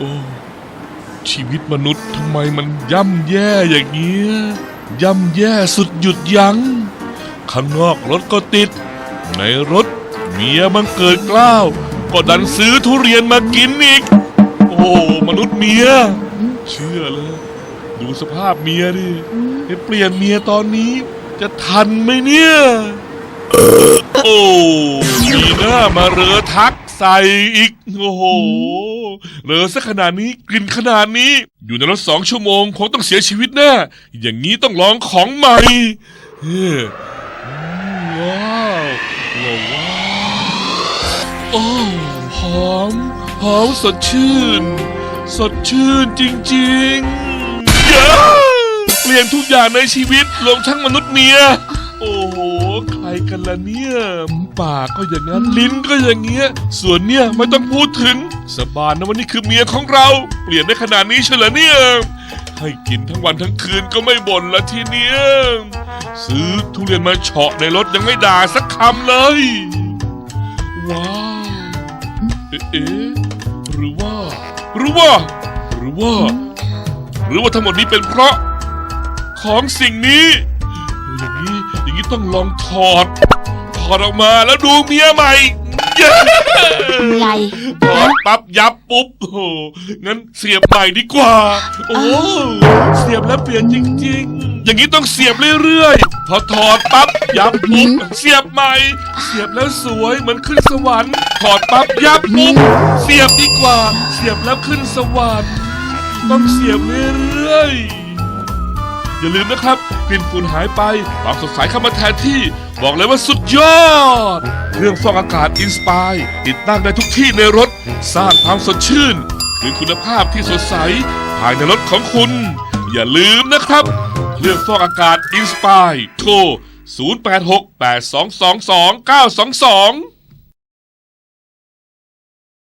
อ้ชีวิตมนุษย์ทำไมมันย่ำแย่อย่างเงี้ยย่ำแย่สุดหยุดยัง้งข้างนอกรถก็ติด ในรถเมียมันเกิดกล้าว ก็ดันซื้อทุเรียนมากินอีก โอ้มนุษย์เมีย เชื่อเลยดูสภาพเมียดิให้เปลี่ยนเมียตอนนี้ จะทันไหมเนี่ย โอ้มีหน้ามาเรอทัก ใส่อีก โอ้โหเรอซะขนาดนี้กลิ่นขนาดนี้ อยู่ในรถสองชั่วโมงคงต้องเสียชีวิตแน่อย่างนี้ต้องลองของใหม่เฮ้ยอืมว้าวว้าวว้าวโอ้หอมหอมสดชื่น สดชื่นจริงๆเย้เปลี่ยนทุกอย่างในชีวิตรวมทั้งมนุษย์เมีย โอ้โห ใครกันล่ะเนี่ยปากก็อย่างนั้นลิ้นก็อย่างเงี้ย ส่วนเนี่ยไม่ต้องพูดถึง สบานนะวันนี้คือเมียของเรา เปลี่ยนได้ขนาดนี้เฉลยเนี่ย ให้กินทั้งวันทั้งคืนก็ไม่บ่นละทีเนี้ยซื้อทุเรียนมาเฉาะในรถยังไม่ด่าสักคำเลย ว้าว เอ๊ะหรือว่า หรือว่า หรือว่า หรือว่าทั้งหมดนี้เป็นเพราะ ของสิ่งนี้ อย่างนี้ต้องลองถอด ถอดออกมาแล้วดูเมียใหม่เย้อะไรถอดปั๊บยับปุ๊บโอ้โหงั้นเสียบใหม่ดีกว่า โอ้เสียบแล้วเปลี่ยนจริง ๆ อย่างนี้ต้องเสียบเรื่อยๆพอถอดปั๊บยับปุ๊บเสียบใหม่ เสียบแล้วสวยเหมือนขึ้นสวรรค์ถอดปั๊บยับปุ๊บเสียบดีกว่า เสียบแล้วขึ้นสวรรค์ต้องเสียบเรื่อยๆ อย่าลืมนะครับกลิ่นฝุ่นหายไปความสดใสเข้ามาแทนที่ บอกเลยว่าสุดยอด เครื่องฟอกอากาศอินสปายติดตั้งได้ทุกที่ในรถ สร้างความสดชื่น คือคุณภาพที่สดใสภายในรถของคุณ อย่าลืมนะครับ เครื่องฟอกอากาศอินสปายโทร 0868222922